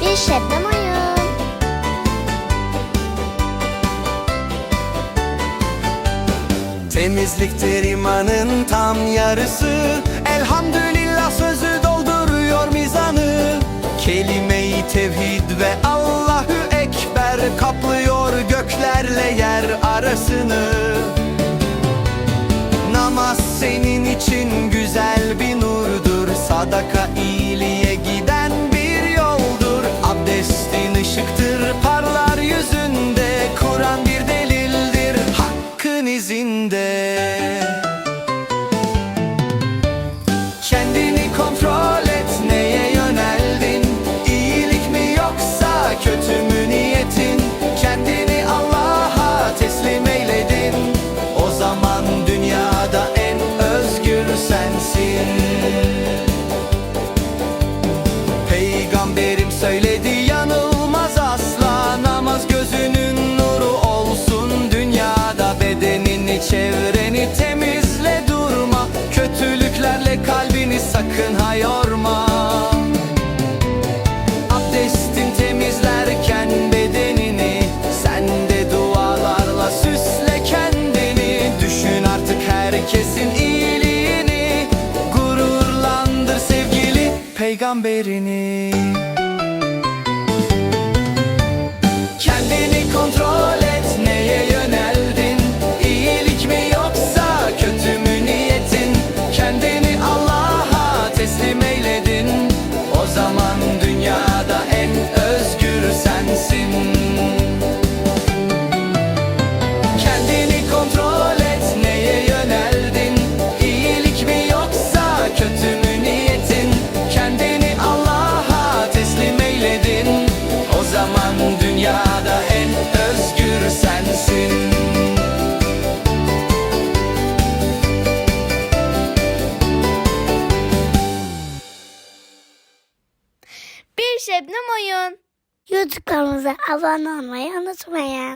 Bir şebnem oyun. Temizliktir imanın tam yarısı. Elhamdülillah sözü dolduruyor mizanı. Kelime-i tevhid ve Allahu Ekber Kaplıyor göklerle yer arasını. Namaz senin için güzel bir nurdur. Sadaka söyledi yanılmaz asla Namaz gözünün nuru olsun. Dünyada Bedenini çevreni temizle durma. Kötülüklerle kalbini sakın ha yorma. Abdestin temizlerken bedenini Sen de dualarla süsle kendini. Düşün artık herkesin iyiliğini Gururlandır sevgili peygamberini Zaman dünyada en özgür sensin Bir şebnem oyun. YouTube kanalımıza abone olmayı unutmayın.